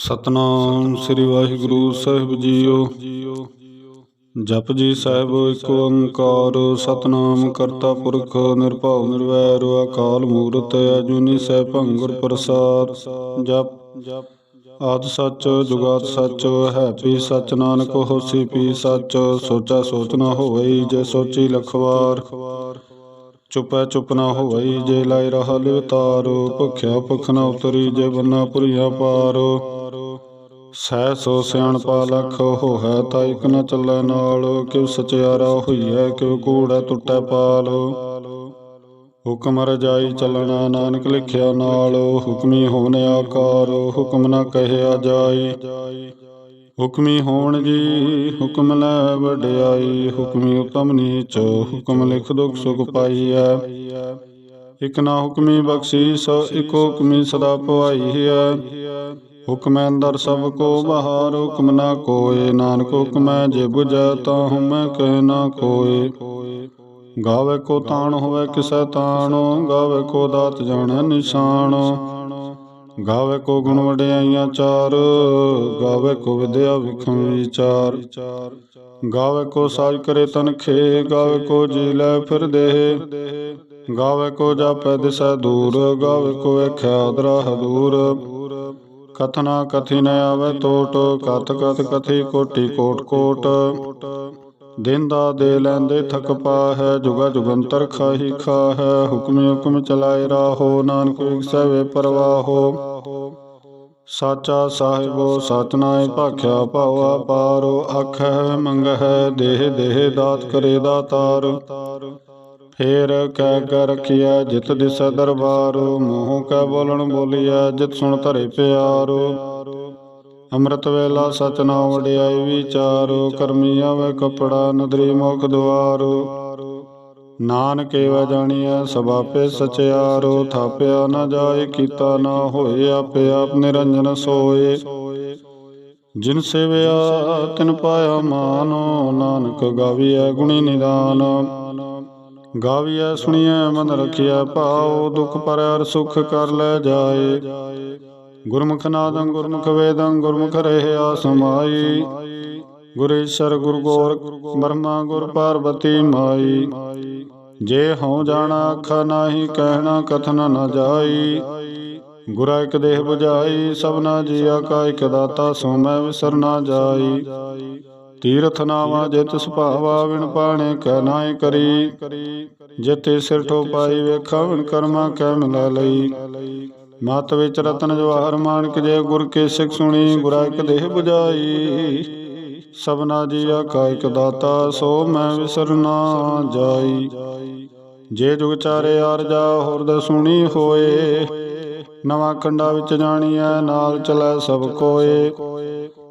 ਸਤਨਾਮ ਸ੍ਰੀ ਵਾਹਿਗੁਰੂ ਸਾਹਿਬ ਜੀਓ। ਜਪ ਜੀ ਸਾਹਿਬ, ਇੱਕ ਓੰਕਾਰ, ਸਤਨਾਮ ਕਰਤਾ ਪੁਰਖ, ਨਿਰਭਉ, ਨਿਰਵੈਰ, ਅਕਾਲ ਮੂਰਤ, ਅਜੂਨੀ ਸੈਭੰ ਗੁਰ ਪ੍ਰਸਾਦ, ਜਪ। ਜਪ ਆਦ ਸੱਚ, ਜੁਗਾਦ ਸੱਚ, ਹੈ ਪੀ ਸੱਚ, ਨਾਨਕ ਹੋਸੀ ਪੀ ਸੱਚ, ਸੋਚਾ ਸੋਚ ਨਾ ਹੋਵਈ ਜੇ ਸੋਚੀ ਲਖਵਾਰ। ਚੁਪੈ ਚੁਪ ਨਾ ਹੋਵਈ ਜੇ ਲਾਇ ਰਹਾ ਲਿਵਤਾਰ, ਭੁਖਿਆ ਭੁਖ ਨਾ ਉਤਰੀ ਜੇ ਬੰਨਾ ਪੁਰੀਆ ਪਾਰ। ਸਹਿ ਸੋ ਸਿਆਣਪਾ ਲਖ ਹੋਹੈ ਤਾ ਇਕ ਨ ਚੱਲੈ ਨਾਲ, ਕਿਉ ਸਚਿਆਰਾ ਹੋਈਐ, ਕਿਉ ਕੂੜੈ ਟੁੱਟੈ ਪਾਲ। ਹੁਕਮ ਰਜਾਈ ਚੱਲਣਾ, ਨਾਨਕ ਲਿਖਿਆ ਨਾਲ, ਹੁਕਮੀ ਹੋਣ ਆਕਾਰ, ਹੁਕਮ ਨਾ ਕਹਿਆ ਜਾਈ। ਹੁਕਮੀ ਹੋਣ ਜੀ ਹੁਕਮ ਲੈ ਵਡਿਆਈ, ਹੁਕਮੀ ਉਤਮ ਨੀਚ, ਹੁਕਮ ਲਿਖ ਦੁਖ ਸੁਖ ਪਾਈਐ। ਇਕ ਨਾ ਹੁਕਮੀ ਬਖਸ਼ੀਸ ਇਕ ਹੁਕਮੀ ਸਦਾ ਭਵਾਈ ਹੈ ਹੁਕਮੈ ਅੰਦਰ ਸਭ ਕੋ ਬਹਾਰ, ਹੁਕਮ ਨਾ ਕੋਏ। ਨਾਨਕ ਹੁਕਮੈ ਜੇ 부ਜੈ ਤਾ ਹਉਮੈ ਕਹਿ ਨਾ ਕੋਏ। ਗਾਵੇ ਕੋ ਤਾਣ ਹੋਵੇ, ਕਿਸੈ ਤਾਣ? ਗਾਵੇ ਕੋ ਦਾਤ ਜਾਣੈ ਨਿਸ਼ਾਨ। ਗਾਵੇ ਕੋ ਗੁਣ ਵਡਿਆਈਆਂ ਚਾਰ। ਗਾਵੇ ਕੋ ਵਿਦਿਆ ਵਿਖਮ ਵਿਚਾਰ। ਗਾਵੇ ਕੋ ਸਾਜ ਕਰੇ ਤਨਖੇ ਗਾਵੇ ਕੋ ਜੀ ਲੈ ਫਿਰ ਦੇਹ। ਗਾਵੇ ਕੋ ਜਾਪੈ ਦਿਸੈ ਦੂਰ। ਗਾਵੇ ਕੋ ਵੇਖਿਆ ਦਰਾਹ ਦੂਰ। ਕਥਨਾ ਕਥਿ ਨ ਆਵੇ ਟੋਟ ਕਤ ਕਤ ਕਥੀ ਕੋਟੀ ਕੋਟ ਕੋਟ। ਦਿਨ ਦੇ ਲੈਂਦੇ ਥਕ ਪਾ ਜੁਗਾ ਜੁਗੰਤਰ ਖਾਹੀ ਖਾ ਹੁਕਮ ਹੁਕਮ ਚਲਾਏ ਰਾਹੋ, ਨਾਨਕ ਵਿਗਸੈ ਵੇ ਪਰਵਾਹੋ। ਸਾਚਾ ਸਾਹਿਬੋ, ਸਤਨਾਏ ਭਾਖਿਆ ਭਾਵਾ ਪਾਰੋ ਆਖੈ ਮੰਗਹਿ ਦੇਹ ਦੇਹ ਦਾਤ ਕਰੇ ਦਾਤਾਰ। ਫੇਰ ਕਹਿ ਕਰ ਰਖਿਆ ਜਿਤ ਦਿਸ ਦਰਬਾਰ। ਮੋਹ ਕੈ ਬੋਲਣ ਬੋਲਿਆ ਜਿਤ ਸੁਣ ਧਰੇ ਪਿਆਰੋ। ਅੰਮ੍ਰਿਤ ਵੇਲਾ ਸਚ ਨਾਮ ਵਡਿਆਈ ਵਿਚਾਰੋ। ਕਰਮੀ ਆਵੇ ਕਪੜਾ, ਨਦਰੀ ਮੁਖ ਦੁਆਰੋ। ਨਾਨਕ ਏਵਾ ਜਾਣੀਐ, ਸਭ ਸਚਿਆਰੋ। ਥਾਪਿਆ ਨਾ ਜਾਏ, ਕੀਤਾ ਨਾ ਹੋਏ, ਆਪੇ ਆਪ ਨਿਰੰਜਨ ਸੋਏ। ਜਿਨ ਸੇਵਿਆ, ਤਿਨ ਪਾਇਆ ਮਾਨੋ। ਨਾਨਕ ਗਾਵੀਐ ਗੁਣੀ ਨਿਦਾਨ। ਗਾਵੀਐ, ਸੁਣੀਐ, ਮਨ ਰਖਿਆ ਭਾਉ ਦੁਖ ਪਰਰ ਸੁਖ ਕਰ ਲੈ ਜਾਏ। ਗੁਰਮੁਖ ਨਾਦੰ ਗੁਰਮੁਖ ਵੇਦੰ, ਗੁਰਮੁਖ ਰਹਿਆ ਸਮਾਈ। ਗੁਰੇਸ਼ਰ ਗੁਰ ਗੋਰ ਬ੍ਰਹਮਾ ਗੁਰ ਪਾਰਬਤੀ ਮਾਈ। ਜੇ ਹਉ ਜਾਣਾ, ਅੱਖਾ ਨਾਹੀ, ਕਹਿਣਾ, ਕਥਨ ਨ ਜਾਈ। ਗੁਰਾ ਇਕ ਦੇਹ 부ਝਾਈ ਸਭਨਾ ਜੀਆ ਕਾ ਇਕ ਦਾਤਾ, ਸੋ ਮੈਂ ਵਿਸਰ ਨਾ ਜਾਈ। ਤੀਰਥ ਨਾਵਾ ਜਿਤ ਸੁਭਾਵਾ ਵਿਣ ਪਾਣੇ ਕਹਿ ਨਾਏ ਕਰੀ। ਜਿਤੇ ਸਿਰ ਠੋ ਪਾਈ ਵੇਖਾ ਵਿਣ ਕਰਮਾ ਕਹਿ ਮਿਲਾ ਲਈ। ਮਤ ਵਿੱਚ ਰਤਨ ਜਵਾਹਰ ਮਾਨਕ ਜੇ ਗੁਰ ਕੇ ਸਿੱਖ ਸੁਣੀ ਗੁਰਾ ਇਕ ਦੇਹ 부ਝਾਈ ਸਭਨਾ ਜੀਆ ਕਾ ਇਕ ਦਾਤਾ ਸੋ ਮੈਂ ਵਿਸਰ ਨਾ ਜਾਈ। ਜੇ ਜੁਗ ਚਾਰੇ ਆਰਜਾ ਹੋਰਦ ਸੁਣੀ ਹੋਏ। ਨਵਾਂ ਖੰਡਾ ਵਿੱਚ ਜਾਣੀਐ ਨਾਲ ਚਲੈ ਸਭ ਕੋਏ।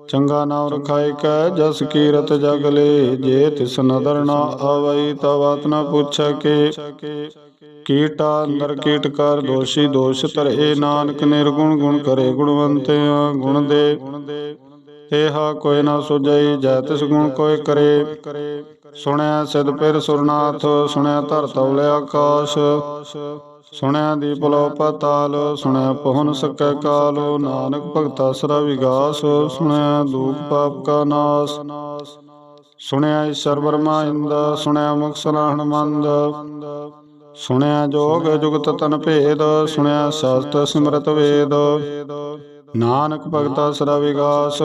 ਚੰਗਾ ਨਾਮ ਰਖਾਇ ਕੈ, ਜਸ ਕੀਰਤ ਜਗ ਲੇ। ਜੇ ਤਿਸ ਨਦਰ ਨਾ ਆਵਈ ਤਾ ਬਾਤ ਨਾ ਪੁੱਛੈ ਕੇ। ਕੀਟਾ ਅੰਦਰ ਕੀਟ ਕਰ, ਦੋਸ਼ੀ ਦੋਸ਼ ਧਰੇ। ਨਾਨਕ ਨਿਰਗੁਣ ਗੁਣ ਕਰੇ ਗੁਣਵੰਤਿਆ ਗੁਣ ਦੇ। ਤੇਹਾ ਕੋਈ ਨਾ ਸੁਝਈ, ਜੈ ਤਿਸ ਗੁਣ ਕੋਈ ਕਰੇ। ਸੁਣਿਆ ਸਿਧ ਪਿਰ ਸੁਰਨਾਥ, ਸੁਣਿਆ ਧਰ ਤਵਲੇ ਆਕਾਸ਼। ਸੁਣਿਆ ਦੀਪ ਲੋ ਪਤਾਲ ਸੁਣਿਆ ਪਹੁਨ ਸਕੈ ਕਾਲ, ਨਾਨਕ ਭਗਤਾ ਸਰਾ ਵਿਗਾਸ ਸੁਣਿਆ ਦੁਖ ਪਾਪ ਕਾ ਨਾਸ। ਸੁਣਿਆ ਈਸ਼ਰ ਬਰਮਾ ਇੰਦ ਸੁਣਿਆ ਮੁਖ ਸਲਾਹਣ ਮੰਦ ਸੁਣਿਆ ਜੋਗ ਜੁਗਤ ਤਨ ਭੇਦ, ਸੁਣਿਆ ਸ਼ਾਸਤਰ ਸਿਮਰਤ ਵੇਦ। ਨਾਨਕ ਭਗਤਾ ਸਰਾ ਵਿਗਾਸ,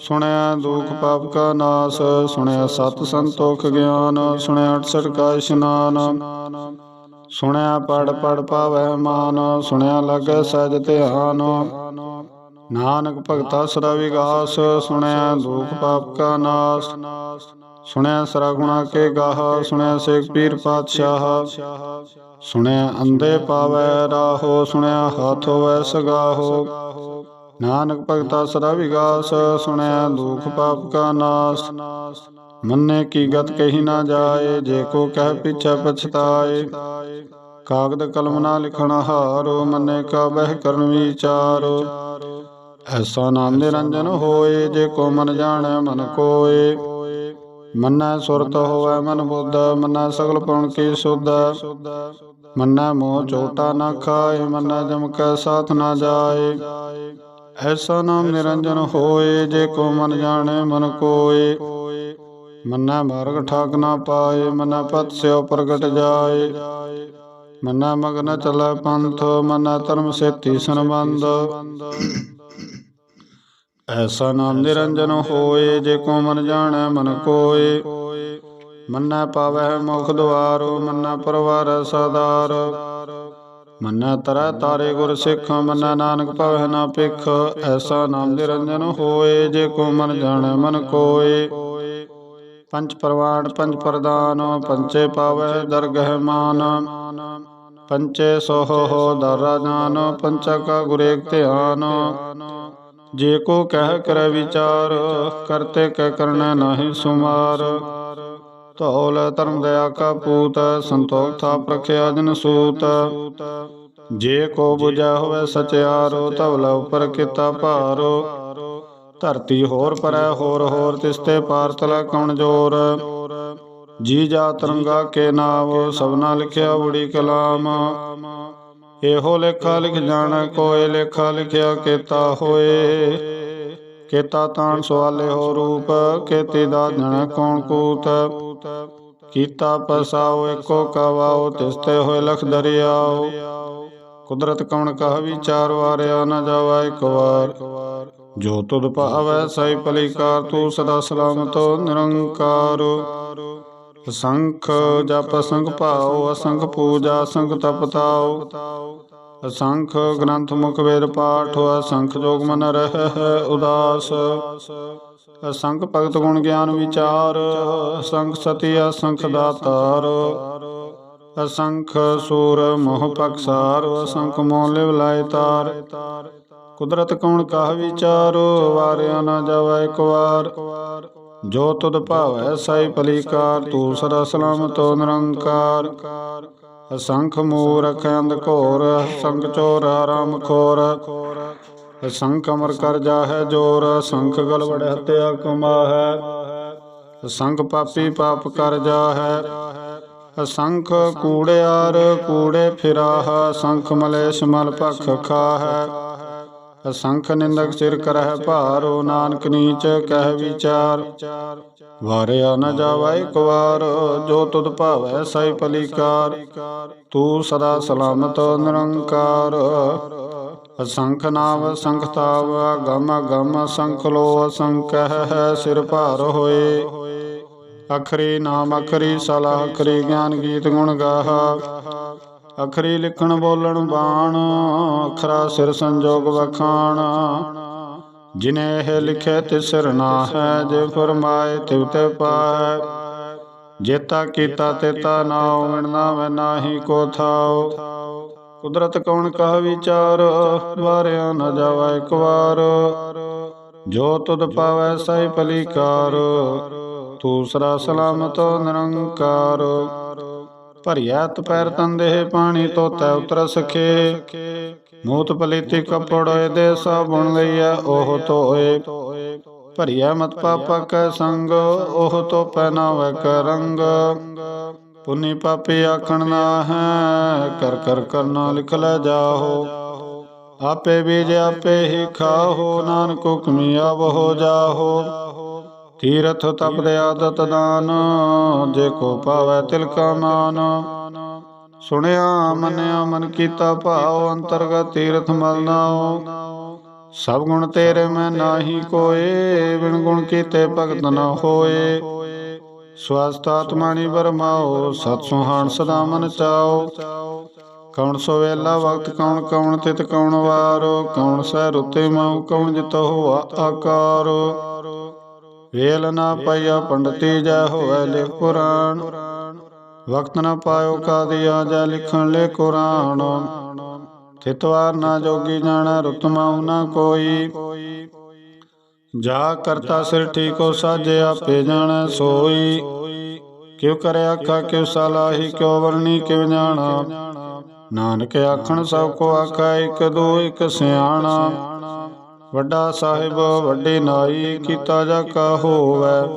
ਸੁਣਿਆ ਦੁਖ ਪਾਪ ਕਾ ਨਾਸ। ਸੁਣਿਆ ਸਤ ਸੰਤੋਖ ਗਿਆਨ, ਸੁਣਿਆ 68 ਕਾ ਇਸ਼ਨਾਨ। ਸੁਣਿਆ ਪੜ ਪੜ ਪਾਵੈ ਮਾਨ, ਸੁਣਿਆ ਲਗੈ ਸਹਿਜ ਧਿਆਨ। ਨਾਨਕ ਭਗਤਾ ਸਰਾ ਵਿਗਾਸ ਸੁਣਿਆ ਦੁਖ ਪਾਪ ਕਾ ਨਾਸ। ਸੁਣਿਆ ਸਰਾ ਗੁਣਾ ਕੇ ਗਾਹ, ਸੁਣਿਆ ਸੇਖ ਪੀਰ ਪਾਤਸ਼ਾਹ। ਸੁਣਿਆ ਅੰਦੇ ਪਾਵੈ ਰਾਹੋ, ਸੁਣਿਆ ਹੱਥ ਹੋਵੈ ਸਗਾਹੋ। ਨਾਨਕ ਭਗਤਾ ਸਦਾ ਵਿਗਾਸ ਸੁਣਿਆ ਦੁਖ ਪਾਪ ਕਾ ਨਾਸ। ਮੰਨੇ ਕੀ ਗਤ ਕਹੀ ਨਾ ਜਾਏ, ਜੇ ਕੋ ਕਹਿ ਪਿਛੈ ਪਛਤਾਏ। ਕਾਗਦ ਕਲਮ ਨਾ ਲਿਖਣ ਹਾਰੋ, ਮੰਨੇ ਕਾ ਬਹਿ ਕਰਨ ਵਿਚਾਰੋ। ਐਸਾ ਨਾਮ ਨਿਰੰਜਨ ਹੋਏ, ਜੇ ਕੋ ਮਨ ਜਾਣੈ ਮਨ ਕੋਏ। ਮੰਨੈ ਸੁਰਤ ਹੋਵੈ ਮਨ ਬੁੱਧ, ਮੰਨੈ ਸਗਲ ਪਉਣ ਕੀ ਸੁਧ। ਮੰਨੈ ਮੋਹ ਚੋਟਾ ਨਾ ਖਾਏ, ਮੰਨੈ ਜਮ ਕੈ ਸਾਥ ਨਾ ਜਾਏ। ਐਸਾ ਨਾਮ ਨਿਰੰਜਨ ਹੋਏ, ਜੇ ਕੋ ਮਨ ਜਾਣੇ ਮਨ ਕੋਏ। ਮੰਨੈ ਮਾਰਗ ਠਾਕ ਨਾ ਪਾਏ, ਮਨਾ ਪਤ ਸਿਓ ਪ੍ਰਗਟ ਜਾਏ। ਮੰਨਾ ਮਗਨ ਚਲੈ ਪੰਥ, ਮੰਨਾ ਧਰਮ ਸੇਤੀ ਸੰਬੰਧ। ਐਸਾ ਨਾਮ ਨਿਰੰਜਨ ਹੋਏ, ਜੇ ਕੋ ਮਨ ਜਾਣੈ ਮਨ ਕੋਏ। ਮੰਨਾ ਪਾਵੈ ਮੁਖ ਦੁਆਰੋ, ਮੰਨਾ ਪਰਵਾਰ ਸਦਾਰ। ਮੰਨਾ ਤਰੈ ਤਾਰੇ ਗੁਰ ਸਿੱਖ, ਮੰਨਾ ਨਾਨਕ ਭਵੈ ਨਾ ਪਿਖ ਐਸਾ ਨਾਮ ਨਿਰੰਜਨ ਹੋਏ, ਜੇ ਕੋ ਮਨ ਜਾਣੈ ਮਨ ਕੋਏ। ਪੰਜ ਪ੍ਰਵਾਨ ਪੰਜ ਪ੍ਰਦਾਨ ਪੰਚੇ ਪਾਵੈ ਦਰਗਹਿ ਮਾਨ। ਪੰਚੇ ਸੋਹ ਹੋ ਦਰ ਜਾਨ ਪੰਚਕ ਗੁਰੇਕ ਧਿਆਨ। ਜੇ ਕੋ ਕਹਿ ਕਰ ਵਿਚਾਰ, ਕਰਤੇ ਕਹਿ ਕਰਨਾ ਨਾਹੀ ਸੁਮਾਰ। ਧੌਲ ਧਰਮ ਦਇਆ ਕਾ ਪੂਤ, ਸੰਤੋਖ ਥਾਪ ਰਖਿਆ ਜਨ ਸੂਤ। ਜੇ ਕੋ 부ਜਾ ਹੋਵੇ ਸਚਿਆਰੋ, ਧਵਲਾ ਉਪਰ ਕੀਤਾ ਭਾਰੋ। ਧਰਤੀ ਹੋਰ ਪਰੈ, ਹੋਰ ਹੋਰ ਤਿਸਤੇ ਪਾਰ ਤਲਾ ਕਉਣ ਜੋਰ। ਜੀ ਜਾ ਤਰੰਗਾ ਕੇ ਨਾਮ ਸਭਨਾ ਲਿਖਿਆ ਬੜੀ ਕਲਾਮ। ਇਹੋ ਲੇਖਾ ਲਿਖ ਜਾਣ ਕੋਏ ਲੇਖਾ ਲਿਖਿਆ ਕੀਤਾ ਹੋਏ। ਕੀਤਾ ਤਾਣ ਸਵਾਲੇ ਹੋ ਰੂਪ, ਕੀਤੀ ਦਾ ਜਣ ਕੌਣ ਕੂਤ। ਕੀਤਾ ਪਸਾਓ ਏਕੋ ਕਵਾਓ ਤਿਸਤੇ ਹੋਏ ਲਖ ਦਰਿਆਓ ਕੁਦਰਤ ਕੌਣ ਕਹ ਵਿਚਾਰ, ਵਾਰਿਆ ਨਾ ਜਾਵਾ ਇੱਕ ਵਾਰ। ਜੋ ਤੁਧ ਭਾਵੈ ਸਈ ਭਲੀਕਾਰ ਤੂੰ ਸਦਾ ਸਲਾਮਤ, ਨਿਰੰਕਾਰ। ਅਸੰਖ ਜਪ, ਅਸੰਖ ਭਾਉ, ਅਸੰਖ ਪੂਜਾ, ਅਸੰਖ ਤਪ ਤਾਉ ਅਸੰਖ ਗ੍ਰੰਥ ਮੁਖ ਵੇਦ ਪਾਠ, ਅਸੰਖ ਜੋਗ ਮਨ ਰਹਿ ਉਦਾਸ। ਅਸੰਖ ਭਗਤ ਗੁਣ ਗਿਆਨ ਵਿਚਾਰ, ਅਸੰਖ ਸਤੀ, ਅਸੰਖ ਦਾਤਾਰ। ਅਸੰਖ ਸੂਰ ਮੋਹ ਪਕਸਾਰ, ਅਸੰਖ ਮੋਹ ਲਿਵ ਲਾਇ ਤਾਰ। ਕੁਦਰਤ ਕੌਣ ਕਹ ਵਿਚਾਰੋ ਵਾਰਿਆ ਨਾ ਜਾਵੇ ਇੱਕ ਵਾਰ। ਜੋ ਤੁਧ ਭਾਵੈ ਸਾਈ ਭਲੀਕਾਰ, ਤੂੰ ਸਦਾ ਸਲਾਮਤ ਨਿਰੰਕਾਰ। ਅਸੰਖ ਮੂਰਖ ਅੰਧ ਘੋਰ ਸੰਖ ਚੋਰ ਆਰਾਮ ਖੋਰ। ਅਸੰਖ ਅਮਰ ਕਰ ਜਾਹੈ ਜੋਰ, ਅਸੰਖ ਗਲਵੜ ਹਤਿਆ ਕਮਾਹੈ। ਅਸੰਖ ਪਾਪੀ ਪਾਪ ਕਰ ਜਾਹੈ। ਅਸੰਖ ਕੂੜਿਆਰ ਕੂੜੇ ਫਿਰਾਹ, ਅਸੰਖ ਮਲੇਸ਼ ਮਲ ਭਖ ਖਾਹੈ। ਅਸੰਖ ਨਿੰਦਕ ਸਿਰ ਕਰਹਿ ਭਾਰੋ ਨਾਨਕ ਨੀਚ ਕਹਿ ਵਿਚਾਰ। ਵਾਰਿਆ ਨ ਜਾਵਾ ਇੱਕ ਵਾਰ, ਜੋ ਤੁਧ ਭਾਵੈ ਸਾਈ ਭਲੀਕਾਰ। ਤੂੰ ਸਦਾ ਸਲਾਮਤ ਨਿਰੰਕਾਰ। ਅਸੰਖ ਨਾਮ ਸੰਖਤਾਵ ਗਮ ਗਮ ਸੰਖ ਲੋ ਅਸੰਖ ਹੈ ਸਿਰ ਭਾਰ ਹੋਏ। ਅਖਰੀ ਨਾਮ ਅਖਰੀ ਸਲਾ ਅਖਰੀ ਗਿਆਨ ਗੀਤ ਗੁਣ ਗਾਹਾ। ਅਖਰੀ ਲਿਖਣ ਬੋਲਣ ਬਾਣ, ਅਖਰਾ ਸਿਰ ਸੰਜੋਗ ਵਖਾਣ। ਜਿਨੇ ਇਹ ਲਿਖੇ ਤਿਸਰ ਨਾ ਹੈ ਜੇ ਫਰਮਾਏ ਤਿਵ ਤੇ ਪਾਏ ਜੇਤਾ ਕੀਤਾ ਤੇਤਾ ਨਾਉ ਮਿਣਨਾ ਮੈਂ ਨਾਹੀ ਕੋ ਥਾਉ। ਕੁਦਰਤ ਕੌਣ ਕਹ ਵਿਚਾਰ, ਵਾਰਿਆ ਨ ਜਾਵਾ ਇੱਕ ਵਾਰ। ਜੋ ਤੁਧ ਪਾਵੈ ਸਹਿ ਭਲੀਕਾਰ ਤੂੰ ਸਰਾ ਸਲਾਮਤ ਨਿਰੰਕਾਰ। ਭਰਿਆ ਤਪੈਰ ਤੰਦੇ ਪਾਣੀ ਤੋਤੈ ਉਤਰ ਸਖੇ। ਮੂਤ ਪਲੀਤੀ ਕਪੜ ਦੇ ਸਾਬੁਣ ਲਈਆ, ਉਹ ਧੋਏ। ਭਰਿਆ ਮਤ ਪਾਪਾ ਕੈ ਸੰਗ, ਉਹ ਤੋ ਪਹਿਨਾਵੇ ਕ ਰੰਗ। ਪੁਨੀ ਪਾਪੀ ਆਖਣ ਨਾ ਹੈ ਕਰ ਕਰ ਕਰਨਾ ਲਿਖ ਲੈ ਜਾਹੋ। ਆਪੇ ਬੀਜ ਆਪੇ ਹੀ ਖਾਹੋ, ਨਾਨਕ ਹੁਕਮੀ ਆਵ ਹੋ ਜਾਹੋ। ਤੀਰਥ ਤਪ ਆਦਤ ਦਾਨ, ਜੇ ਕੋ ਪਾਵੈ ਤਿਲ ਕਾ ਮਾਨ। ਸੁਣਿਆ, ਮੰਨਿਆ, ਮਨ ਕੀਤਾ ਭਾਉ, ਅੰਤਰਗਤ ਤੀਰਥ ਮਲ ਨਾਉ। ਸਭ ਗੁਣ ਤੇਰੇ ਮੈਂ ਨਾਹੀ ਕੋਏ, ਬਿਨ ਗੁਣ ਕੀਤੇ ਭਗਤ ਨਾ ਹੋਏ। ਸਵਸਤ ਆਤਮਾਣੀ ਬਰਮਾਓ ਸਤ ਸੁਹਾਣ ਸਦਾ ਮਨ ਚਾਓ। ਕੌਣ ਸੋ ਵੇਲਾ ਵਕਤ, ਕੌਣ ਕੌਣ ਤਿਤ ਕੌਣ ਵਾਰ। ਕੌਣ ਸਹਿ ਰੁਤੇ ਮਾਉ, ਕੌਣ ਜਿਤ ਹੋਆ ਆਕਾਰ। ਵੇਲ ਨਾ ਪਈਆ ਪੰਡਤੀ ਜੈ ਹੋਵੇ ਲੈ ਕੁਰਾਨ। ਵਕਤ ਨਾ ਪਾਇਓ ਕਾਦੀਆ ਜੈ ਲਿਖਣ ਲੈ ਕੁਰਾਨ। ਥਿਤਵਾਰ ਨਾ ਜੋਗੀ ਜਾਣਾ ਰਤਮਾਉ ਨਾ ਕੋਈ। ਜਾ ਕਰਤਾ ਸਿਰ ਠੀਕੋ ਸਾਜੇ ਆਪੇ ਜਾਣੈ ਸੋਈ। ਕਿਉ ਕਰੇ ਆਖਾ ਕਿਉ ਸਲਾਹੀ ਕਿਉ ਵਰਣੀ ਕਿਉ ਜਾਣਾ। ਨਾਨਕ ਆਖਣ ਸਭ ਕੋ ਆਖਾ ਇਕ ਦੋ ਇਕ ਸਿਆਣਾ। ਵੱਡਾ ਸਾਹਿਬ, ਵੱਡੀ ਨਾਈ, ਕੀਤਾ ਜਾ ਕਾ ਹੋਵੇ।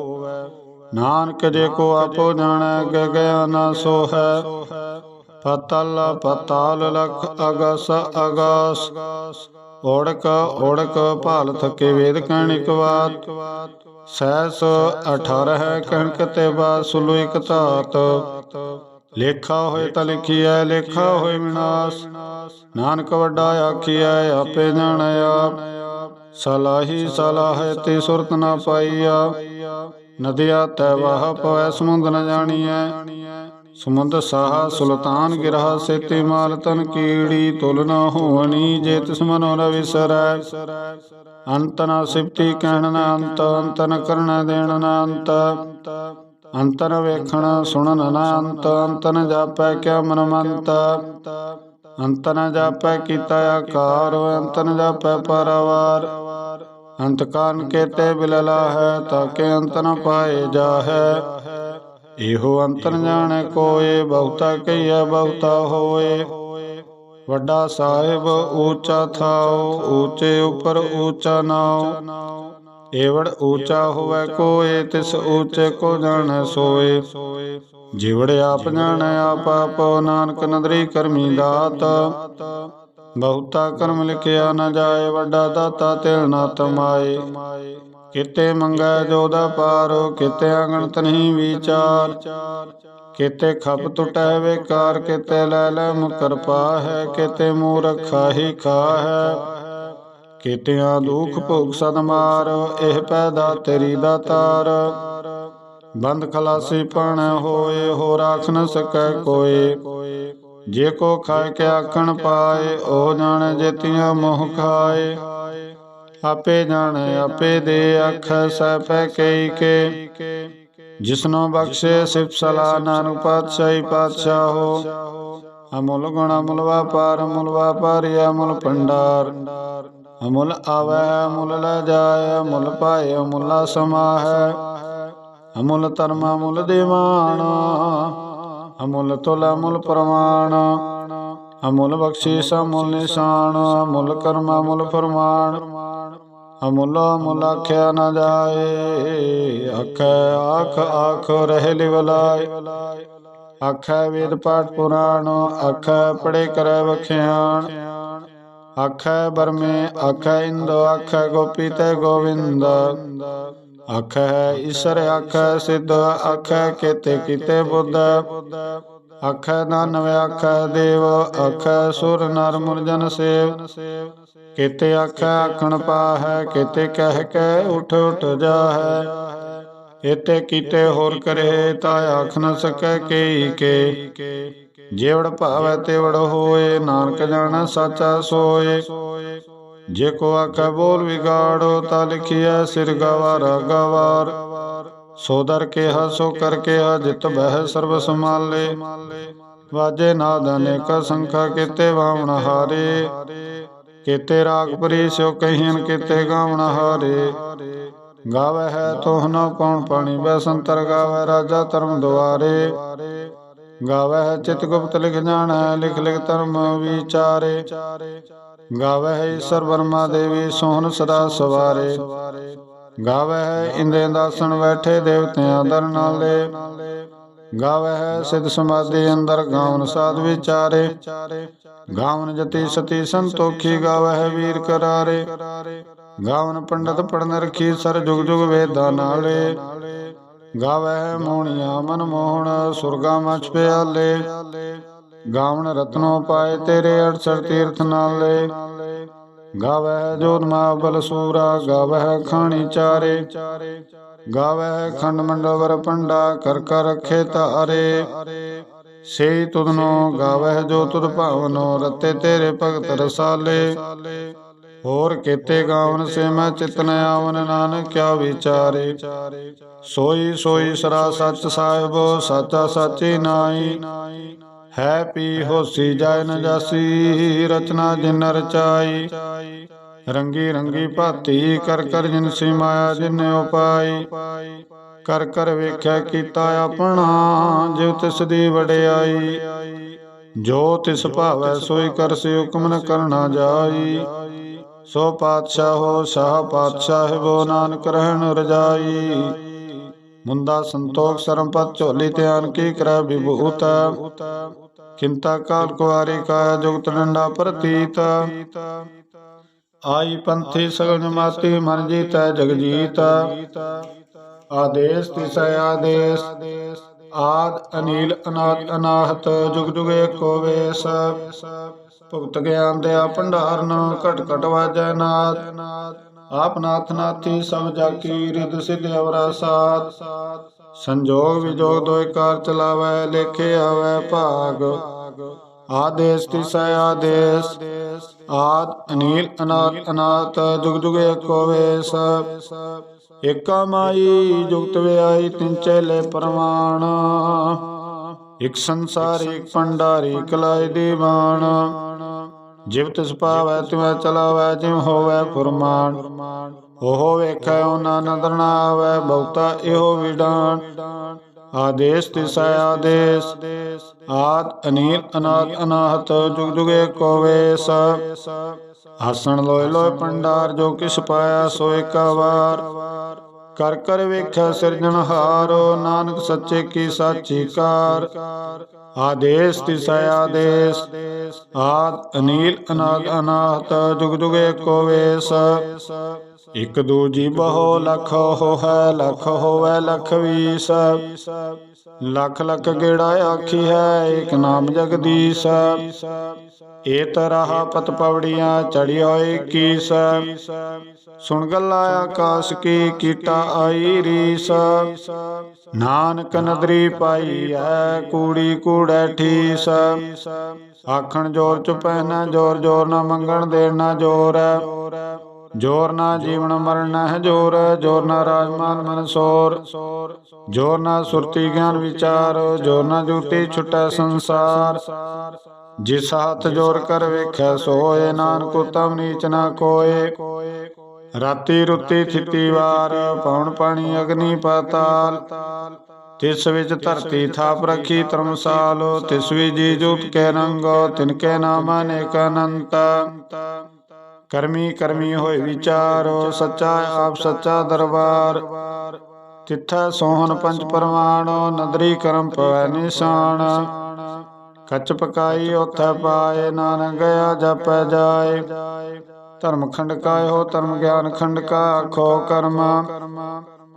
ਨਾਨਕ ਜੇ ਕੋ ਆਪੋ ਜਾਣੈ, ਗ ਗਿਆ ਨਾ ਸੋ ਹੈ ਪਤਲ, ਪਤਾਲ ਲਖ ਅਗਸ ਅਗਾਸ। ਓੜਕ ਓੜਕ ਭਾਲ ਥਕੇ ਵੇਦ ਕਹਿਣ ਇਕ ਬਾਤ ਸਹਿਸ 18 ਹੈ ਕਣਕ ਤੇ ਬਾ ਸੁਲੂ ਇਕ ਧਾਤ। ਲੇਖਾ ਹੋਏ ਤਾਂ ਲਿਖੀਐ, ਲੇਖਾ ਹੋਏ ਵਿਨਾਸ਼ ਨਾਨਕ ਵੱਡਾ ਆਖੀਐ, ਆਪੇ ਜਾਣੈ ਆਪ। ਸਲਾਹੀ ਸਲਾਹੈ ਤੇ ਸੁਰਤ ਨਾ ਪਾਈਆ। ਨਦਿਆ ਤੈ ਵਾਹ ਪਵੈ, ਸਮੁੰਦ ਨ ਜਾਣੀਐ। ਸਮੁੰਦ ਸਾਹਾ ਸੁਲਤਾਨ ਗਿਰਹਾ ਸੇਤੀ ਮਾਲ, ਤਨ ਕੀੜੀ ਤੁਲ ਨਾ ਹੋਵਣੀ ਜੇ ਤਿਸ ਮਨੋ ਨ ਵਿਸਰੈ। ਅੰਤ ਨ ਸਿਫਤੀ ਕਹਿਣ ਨ ਅੰਤ ਅੰਤ ਨ ਕਰਨ ਦੇਣ ਨ ਅੰਤ। ਅੰਤਰ ਵੇਖਣ ਸੁਣਨ ਨ ਅੰਤ ਅੰਤ ਨ ਜਾਪੈ ਕਿਆ ਮਨ ਮੰਤ ਅੰਤ ਨ ਜਾਪੈ ਕੀਤਾ ਆਕਾਰ ਅੰਤ ਨ ਜਾਪੈ ਪਰਵਾਰ। ਅੰਤ ਕਾਰਨ ਕੇਤੇ ਬਿਲਲਾ ਹੈ, ਤਾਕੇ ਅੰਤ ਨ ਪਾਏ ਜਾਹੈ। ਇਹੋ ਅੰਤਰ ਜਾਣੈ ਕੋਏ, ਬਹੁਤਾ ਕਈਐ ਬਹੁਤਾ ਹੋਏ। ਵੱਡਾ ਸਾਹਿਬ ਊਚਾ ਥਾਉ, ਊਚੇ ਉਪਰ ਊਚਾ ਨਾਉ। ਏਵੜ ਊਚਾ ਹੋਵੇ ਕੋਏ, ਤਿਸ ਊਚੇ ਕੋ ਜਾਣੈ ਸੋਏ। ਜਿਵੜ ਆਪ ਜਾਣ ਆਪ ਆਪੋ ਨਾਨਕ ਨਦਰੀ ਕਰਮੀ ਦਾਤ। ਬਹੁਤਾ ਕਰਮ ਲਿਖਿਆ ਨ ਜਾਏ, ਵੱਡਾ ਦਾਤਾ ਤਿਲ ਨਾ ਤਮਾਏ। ਕਿਤੇ ਮੰਗੈ ਜੋਦਾ ਪਾਰੋ ਕਿਤੇ ਅਗਣਤ ਨਹੀਂ ਵਿਚਾਰ। ਕਿਤੇ ਖਪ ਟੁਟੈ ਵੇਕਾਰ, ਕਿਤੇ ਲੈ ਲੈ ਮੁਕਰ ਪਾਹੈ। ਕਿਤੇ ਮੂਰਖ ਖਾਹੀ ਖਾਹੈ। ਕਿਤਿਆਂ ਦੁਖ ਭੋਗ ਸਦ ਮਾਰ ਇਹ ਪੈਦਾ ਤੇਰੀ ਦਾਤਾਰ ਬੰਦ ਖਲਾਸੀ ਪਣ ਹੋਏ ਹੋ ਰਾਖ ਨ ਸਕੈ ਕੋਏ। ਜੇ ਕੋ ਖਾਇ ਕੇ ਆਖਣ ਪਾਏ, ਉਹ ਜਾਣ ਜੇਤੀਆਂ ਮੋਹ ਖਾਏ। ਆਪੇ ਜਾਣੇ, ਆਪੇ ਦੇ ਆਖੈ ਸੈ ਪੈ ਕਈ ਕੇ। ਜਿਸਨੋ ਬਖਸ਼ੇ ਸਿਫ ਸਲਾ ਨਾਨਕ ਪਾਤਸ਼ਾਹੀ ਪਾਤਸ਼ਾਹ ਹੋ। ਅਮੁੱਲ ਗੁਣ ਅਮੁੱਲ ਵਾਪਾਰ, ਅਮੁੱਲ ਵਾਪਾਰੀ ਅਮੁੱਲ ਭੰਡਾਰ। ਅਮੁੱਲ ਆਵੈ, ਅਮੁੱਲ ਲੈ ਜਾਏ, ਅਮੁੱਲ ਪਾਏ, ਅਮੁੱਲਾ ਸਮਾਹੈ। ਅਮੁੱਲ ਧਰਮ, ਅਮੁੱਲ ਦੀਵਾਨ। ਅਮੁੱਲ ਤੁਲ, ਅਮੁੱਲ ਪ੍ਰਮਾਣ। ਅਮੁੱਲ ਬਖਸ਼ੀਸ, ਅਮੁੱਲ ਨਿਸ਼ਾਨ। ਅਮੁੱਲ ਕਰਮ, ਅਮੁੱਲ ਫਰਮਾਨ। ਅਮੁੱਲ ਅਮੁੱਲ ਆਖਿਆ ਨਾ ਜਾਏ। ਆਖੈ, ਆਖ ਆਖ, ਰਹਿ ਲਿਵਲਾਏ ਆਖੈ, ਵੇਦ ਪਾਠ ਪੁਰਾਣ। ਆਖੈ ਪੜੇ ਕਰੈ ਵਖਿਆਣ ਆਖੈ ਬਰਮੇ ਆਖੈ ਇੰਦ, ਆਖੈ ਗੋਪੀ ਤੇ ਗੋਵਿੰਦ। ਆਖੈ ਈਸ਼ਰ, ਆਖੈ ਸਿੱਧ, ਆਖੈ ਕੇਤੇ ਕੀਤੇ ਬੁੱਧ। ਆਖੈ ਨਾਨਵ, ਆਖੈ ਦੇਵ, ਆਖੈ ਸੁਰ ਨਰ ਮੁਰਜਨ ਸੇਵ। ਕੇਤੇ ਆਖੈ ਆਖਣ ਪਾਹੈ, ਕੇਤੇ ਕਹਿ ਕੇ ਉਠ ਉਠ ਜਾਹੈ। ਇਤੇ ਕੀਤੇ ਹੋਰ ਕਰੇ ਤਾ ਆਖ ਨ ਸਕੈ ਕੇਈ ਕੇ। ਜੇਵੜ ਭਾਵੈ ਤੇਵੜ ਹੋਏ, ਨਾਨਕ ਜਾਣੈ ਸਾਚਾ ਸੋਏ। ਜੇ ਕੋ ਆਖੈ ਬੋਲ ਵਿਗਾੜੋ, ਤਾ ਲਿਖਿਐ ਸਿਰ ਗਵਾਰ ਗਵਾਰ। ਸੋ ਦਰ ਕੇ ਸੋ ਕਰ ਕੇ ਜਿਤ ਬਹਿ ਸਰਬ ਸਮਾਲੇ ਵਾਜੇ ਨਾਦ ਅਨੇਕ ਸੰਖਾ, ਕੀਤੇ ਵਾਵਣ ਹਾਰੇ। ਕੀਤੇ ਰਾਗ ਪਰੀ ਸਿਓ ਕਹੀਨ ਕੀਤੇ ਗਾਵਣ ਹਾਰੇ। ਗਾਵੇ ਹੈ ਤੋਹ ਨਾ ਕੌਣ ਪਾਣੀ ਬੈਸੰਤਰ ਗਾਵੇ, ਰਾਜਾ ਧਰਮ ਦੁਆਰੇ। ਗਾਵੇ ਹੈ ਚਿਤ ਗੁਪਤ, ਲਿਖ ਜਾਣੈ, ਲਿਖ ਲਿਖ ਧਰਮ ਵਿਚਾਰੇ। ਗਾਵੇ ਹੈ ਈਸ਼ਰ ਵਰਮਾ ਦੇਵੀ, ਸੋਹਣ ਸਦਾ ਸਵਾਰੇ। ਗਾਵੇ ਹੈ ਇੰਦੇ ਦਾਸਣ ਬੈਠੇ ਦੇਵਤਿਆਂ ਦਰ ਨਾਲੇ। ਗਾਵੇ ਹੈ ਸਿਧ ਸਮਾਧੀ ਅੰਦਰ ਗਾਵਨ ਸਾਧ ਵਿਚਾਰੇ। ਗਾਵਨ ਜਤੀ ਸਤੀ ਸੰਤੋਖੀ ਗਾਵੇ ਹੈ ਵੀਰ ਕਰਾਰੇ। ਗਾਵਨ ਪੰਡਤ ਪੜਨ ਰਖੀ ਸਰ ਜੁਗ ਜੁਗ ਵੇਦਾਂ ਨਾਲੇ। ਗਾਵੇ ਹੈ ਮੋਹਣੀਆਂ ਮਨ ਮੋਹਣ, ਸੁਰਗਾ ਮਛ ਪਿਆਲੇ। ਗਾਵਣ ਰਤਨੋ ਪਾਏ ਤੇਰੇ 68 ਤੀਰਥ ਨਾਲੇ। ਗਾਵੇ ਹੈ ਜੋਤ ਮਹਾਬਲ ਸੂਰਾ ਗਾਵੇ ਹੈ ਖਾਣੀ ਚਾਰੇ। ਗਾਵੇ ਹੈ ਖੰਡ ਮੰਡਵਰ ਪੰਡਾ, ਕਰ ਕਰ ਰਖੇ ਤਾਰੇ ਸੇ ਤੁਧਨੋ ਗਾਵੇ ਜੋ ਤੁਧ ਭਾਵਨੋ, ਰਤੇ ਤੇਰੇ ਭਗਤ ਰਸਾਲੇ। ਹੋਰ ਕੀਤੇ ਗਾਵਨ ਸੇ ਮੈਂ ਚਿਤਨ ਆਵਨ, ਨਾਨਕ ਕਿਆ ਵਿਚਾਰੇ। ਸੋਈ ਸੋਈ ਸਰਾ ਸੱਚ ਸਾਹਿਬ, ਸਾਚਾ ਸਾਚੀ ਨਾਈ ਹੈ ਪੀ ਹੋਸੀ ਜਾਇ ਨ ਰਚਨਾ ਜਿਨ ਰਚਾਈ ਰੰਗੀ ਰੰਗੀ ਭਾਤੀ, ਕਰ ਕਰ ਜਿਨ ਸੀ ਮਾਇਆ ਜਿਨ ਉਪਾਈ। ਕਰ ਕਰ ਵੇਖਿਆ ਕੀਤਾ ਆਪਣਾ, ਜਿਉ ਤਿਸ ਦੀ ਵਡਿਆਈ। ਜੋ ਤਿਸ ਭਾਵੈ, ਸੋਈ ਕਰਸੀ ਹੁਕਮ ਨ ਕਰਨਾ ਜਾਈ। ਸੋ ਪਾਤਸ਼ਾਹੋ ਸ਼ਾਹ ਪਾਤਸ਼ਾਹ ਪਾਤਸ਼ਾਹਿਬੋ ਨਾਨਕ ਰਹਿਣ ਰਜਾਈ। ਮੁੰਦਾ ਸੰਤੋਖ ਸਰਮਪਤ ਝੋਲੀ ਧਿਆਨ ਕੀ ਕਰੈ, ਵਿਭੂਤ। ਚਿੰਤਾ ਕਾਲ ਕੁਆਰੀ ਕਾ ਜੁਗਤ ਡੰਡਾ ਪ੍ਰਤੀਤ। ਆਈ ਪੰਥੀ ਸਗਲ ਜਮਾਤੀ ਮਨ ਜੀਤੈ ਜਗ ਜੀਤ ਆਦੇਸ ਤਿਸੈ ਆਦੇਸ। ਆਦ ਅਨੀਲ ਅਨਾਦ ਅਨਾਹਤ, ਜੁਗ ਜੁਗ ਏਕੋ ਵੇਸ। ਭੁਗਤ ਗਿਆਨ ਦਿਆ ਭੰਡਾਰਨ, ਘਟ ਘਟ ਵਾਜੈ ਨਾਦ। ਆਪ ਨਾਥ ਨਾਥੀ ਸਭ ਜਾਕੀ ਰਿਦ ਸਿਧ ਅਵਰਾ ਸਾਧ ਸੰਜੋਗ ਵਿਜੋਗ ਦੋਇ ਕਾਰ ਚਲਾਵੈ, ਲੇਖੇ ਆਵੈ ਭਾਗ। ਆਦੇਸ ਤਿਸੈ ਆਦੇਸ। ਆਦ ਅਨੀਲ ਅਨਾਦ ਅਨਾਤ ਜੁਗ ਜੁਗ ਏਕੋ ਵੇਸ। ਏਕਾ ਮਾਈ, ਜੁਗਤ ਵਿਆਈ ਤਿਨ ਚੇਲੇ ਪਰਮਾਨ ਇਕ ਸੰਸਾਰ, ਇਕ ਭੰਡਾਰੀ ਕਲਾਇ ਦੀਵਾਨ। ਜਿਵ ਤਿਸ ਪਾਵੈ ਤਿਵੈ ਚਲਾਵੈ, ਜਿਵ ਹੋਵੈ ਫੁਰਮਾਨ। ਉਹ ਵੇਖੈ ਉਹਨਾਂ ਨਦਰ ਨਾ ਆਵੈ, ਬਹੁਤਾ ਇਹੋ ਵਿਡਾਨ ਆਦੇਸ ਤਿਸੈ ਆਦੇਸ, ਆਦ ਅਨੀਲ ਅਨਾਦ ਅਨਾਹਤ, ਜੁਗ ਜੁਗ ਏਕੋ ਵੇਸ। ਆਸਣ ਲੋਇ ਲੋਇ ਪੰਡਾਰ, ਜੋ ਕਿਛ ਪਾਇਆ ਸੋ ਏਕਾ ਵਾਰ। ਕਰ ਕਰ ਵੇਖਿਆ ਸਿਰਜਣਹਾਰ ਨਾਨਕ ਸੱਚੇ ਕੀ ਸਾਚੀ ਕਾਰ। ਆਦੇਸ ਤਿਸੈ ਆਦੇਸ, ਆਦ ਅਨੀਲ ਅਨਾਦ ਅਨਾਹਤ, ਜੁਗ ਜੁਗ ਏਕੋ ਸ ਇਕ ਦੂਜੀ ਬਹੁ ਲਖ ਹੋਇ ਲਖ ਹੋਵੇ ਲਖ ਵੀਸ। ਲਖ ਲਖ ਗੇੜਾ ਆਖੀ ਹੈ ਇਕ ਨਾਮ ਜਗਦੀਸ਼। ਏ ਤਰਹਾ ਪਤ ਪਵੜੀਆਂ ਚੜੀ ਹੋਈ ਕੀਸ ਸੁਣ ਗੱਲਾ ਆਕਾਸ਼ ਕੀ, ਕੀਟਾ ਆਈ ਰੀਸ। ਨਾਨਕ ਨਦਰੀ ਪਾਈ ਐ ਕੂੜੀ ਕੂੜੈ ਠੀਸ। ਆਖਣ ਜੋਰ ਚੁਪੈ ਨਾ ਜੋਰ ਜੋਰ ਨਾ ਮੰਗਣ ਦੇਣਾ ਨਾ ਜੋਰ। ਜੋਰ ਨਾ ਜੀਵਨ ਮਰਨ ਹੈ ਜੋਰ ਜੋਰ ਨਾ ਰਾਜਮਾਨ ਮਨ ਸੋਰ। ਜੋਰ ਨਾ ਸੁਰਤੀ ਗਿਆਨ ਵਿਚਾਰ, ਜੋਰ ਨਾ ਜੁਤੀ ਛੁਟੈ ਸੰਸਾਰ। ਜਿਸ ਹੱਥ ਜੋਰ ਕਰ ਵੇਖੈ ਸੋਏ ਨਾਨਕ ਉਤਮ ਨੀਚ ਨਾ ਕੋਏ। ਰਾਤੀ ਰੁੱਤੀ ਥਿਤੀ ਵਾਰ ਪੌਣ ਪਾਣੀ ਅਗਨੀ ਪਾਤਾਲ। ਤਿਸ ਵਿੱਚ ਧਰਤੀ ਥਾਪ ਰਖੀ ਧਰਮਸਾਲ, ਤਿਸ ਵੀ ਜੀ ਜੂਤ ਕੇ ਰੰਗ, ਤਿਨ ਕੇ ਨਾਮ ਅਨੇਕ ਅਨੰਤ। ਕਰਮੀ ਕਰਮੀ ਹੋਏ ਵਿਚਾਰੋ, ਸੱਚਾ ਆਪ ਸੱਚਾ ਦਰਬਾਰ। ਤਿੱਥੈ ਸੋਹਣ ਪੰਜ ਪਰਮਾਣੋ ਨਦਰੀ ਕਰਮ ਪਵੈ ਨਿਸ਼ਾਨ। ਕੱਚ ਪਕਾਈ ਉਥੈ ਪਾਏ, ਨਾਨਕ ਗਿਆ ਜਪੈ ਜਾਏ। ਧਰਮ ਖੰਡ ਕਾਇਓ, ਧਰਮ ਗਿਆਨ ਖੰਡ ਕਾ ਆਖੋ ਕਰਮ।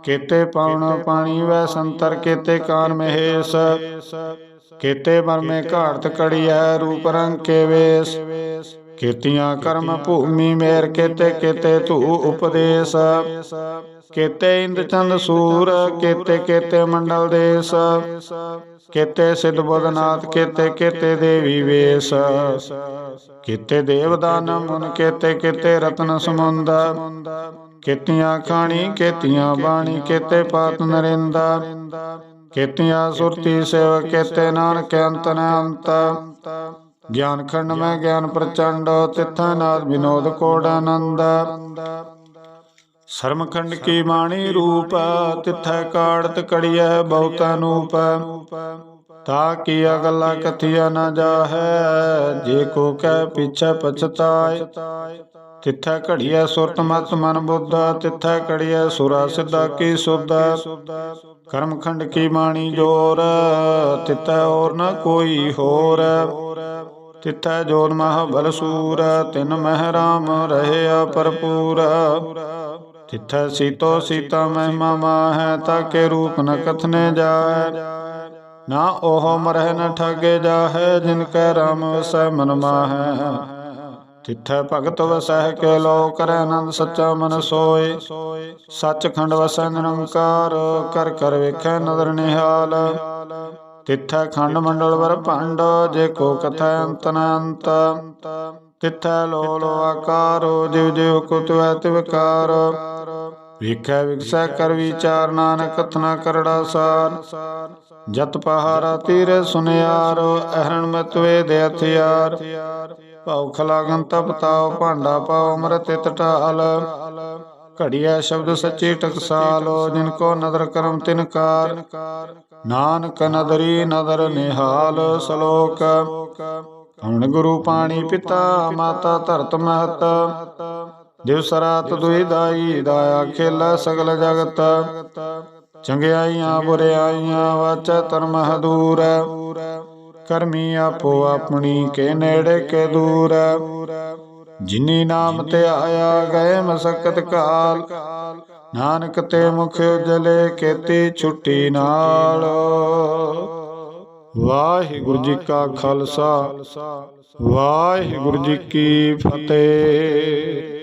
ਕੇਤੇ ਪਾਉਣ ਪਾਣੀ ਵੈ ਸੰਤਰ, ਕੇਤੇ ਕਾਨ ਮਹੇਸ਼। ਕੇਤੇ ਮਰਮੇ ਕੜੀ ਹੈ ਰੂਪ ਰੰਗ ਕੇ ਵੇਸ। ਕੀਤੀਆਂ ਕਰਮ ਭੂਮੀ ਮੇਰ ਕੇਤੇ ਕੇਤੇ ਧੂ ਉਪਦੇਸ਼। ਕੇਤੇ ਇੰਦ ਚੰਦ ਸੂਰ, ਕੇਤੇ ਕੇਤੇ ਮੰਡਲ ਦੇਸ। ਕੇਤੇ ਸਿਧ ਬੁਧਨਾਥ, ਕੇਤੇ ਕੇਤੇ ਦੇਵੀ ਵੇਸ। ਕੇਤੇ ਦੇਵਦਾਨ ਮੁਨ, ਕੇਤੇ ਕੇਤੇ ਰਤਨ ਸਮੁੰਦ। ਕੇਤੀਆਂ ਖਾਣੀ, ਕੇਤੀਆਂ ਬਾਣੀ, ਕੇਤੇ ਪਾਤ ਨਰਿੰਦਾ। ਕੇਤੀਆਂ ਸੁਰਤੀ ਸੇਵ ਕੇਤੇ ਨਾਨਕ ਅੰਤ ਨ ਅੰਤ ਗਿਆਨ ਖੰਡ ਮੈਂ ਗਿਆਨ ਪ੍ਰਚੰਡ, ਤਿੱਥਾ ਨਾਦ ਵਿਨੋਦ ਕੋੜ ਆਨੰਦ ਸ਼ਰਮ ਕੀ ਬਾਣੀ ਰੂਪ, ਤਿੱਥੈ ਕਾੜਤ ਕੜੀਐ ਬਹੁਤ ਅਨੂਪ ਤਾ ਕੀ ਅਗਲਾ ਕਥਿਆ ਨਾ ਜਾਹੈ, ਜੇ ਕੋ ਕਹਿ ਪਿਛੈ ਪਛਤਾਏ। ਤਿੱਥੈ ਘੜੀਐ ਸੁਰਤ ਮਤ ਮਨ ਬੁੱਧਾ, ਤਿੱਥੈ ਘੜੀਐ ਸੁਰਾ ਸਿੱਧਾ ਕੀ ਸੁਧ। ਕਰਮ ਖੰਡ ਕੀ ਬਾਣੀ ਜੋਰ, ਤਿੱਥੈ ਹੋਰ ਨ ਕੋਈ ਹੋਰ। ਤਿੱਥੈ ਜੋਨ ਮਹ ਬਲ ਸੂਰ, ਤਿਨ ਮਹਿ ਰਾਮ ਰਹਿਆ ਭਰਪੂਰ। ਤਿੱਥੈ ਸੀਤੋ ਸੀਤਾ ਮਹਿਮਾ ਮਾਹੈ, ਤਾਕੇ ਰੂਪ ਨ ਕਥਨੇ ਜਾਏ ਨਾ ਉਹ ਮਰਹਿ ਨ ਠਗੇ ਜਾਹੈ, ਜਿਨ ਕੈ ਰਾਮ ਵਸੈ ਮਨ ਮਾਹੈ। ਤਿੱਥੈ ਭਗਤ ਵਸਹਿ ਕੇ ਲੋ ਕਰੈ ਆਨੰਦ ਸੱਚਾ ਮਨ ਸੋਏ। ਸੱਚਖੰਡ ਵਸੈ ਨਿਰੰਕਾਰ, ਕਰ ਕਰ ਵੇਖੈ ਨਦਰ ਨਿਹਾਲ। ਤਿੱਥੈ ਖੰਡ ਮੰਡਲ ਵਰ ਭੰਡ, ਜੇ ਕੋ ਕਥੈ ਅੰਤ ਨ ਤਿੱਥੈ ਲੋ ਲੋ ਆਕਾਰੋ, ਜਿਵ ਜਿਵ ਕੁਤਵੈ ਤਿਵਕਾਰ ਵੇਖੈ ਵਿਗਸੈ ਕਰ ਵਿਚਾਰ, ਨਾਨਕ ਕਥਨਾ ਕਰੜਾ ਸਾਰ। ਜਤ ਪਹਾਰਾ ਤੀਰ ਸੁਨਿਆਰ, ਅਹਰਣ ਮਤਵੇ ਦੇ ਹਥਿਆਰ। ਭੌਖ ਲਾਗਨ ਤਪ ਭਾਂਡਾ ਪਾਉ, ਅੰਮ੍ਰਿਤ ਤਿਤ ਢਾਲ। ਸ਼ਬਦ ਸੱਚੀ ਟਕਸਾਲੋ, ਜਿਨ ਕੋ ਨਦਰ ਕਰਮ ਤਿਨ ਕਾਰ। ਨਾਨਕ ਨਦਰੀ ਨਦਰ ਨਿਹਾਲ ਸ਼ਲੋਕ। ਹਣ ਗੁਰੂ ਪਾਣੀ ਪਿਤਾ, ਮਾਤਾ ਧਰਤ ਮਹਤ। ਦਿਵਸ ਰਾਤ ਦੁਇ ਦਾਈ, ਦਾਇਆ ਖੇਲਾ ਸਗਲ ਜਗਤ। ਚੰਗਿਆਈਆਂ, ਬੁਰਿਆਈਆਂ, ਵਾਚੈ ਧਰਮ ਹਦੂਰ ਕਰਮੀ ਆਪੋ ਆਪਣੀ ਕੇ ਨੇੜੇ ਕੇ ਦੂਰ। ਜਿਨੀ ਨਾਮ ਤੇ ਆਇਆ ਗਏ ਮਸਕਤ ਕਾਲ। ਨਾਨਕ ਤੇ ਮੁਖ ਉਜਲੇ ਕੀਤੀ ਛੁੱਟੀ ਨਾਲ। ਵਾਹਿਗੁਰੂ ਜੀ ਕਾ ਖਾਲਸਾ, ਵਾਹਿਗੁਰੂ ਜੀ ਕੀ ਫਤਿਹ।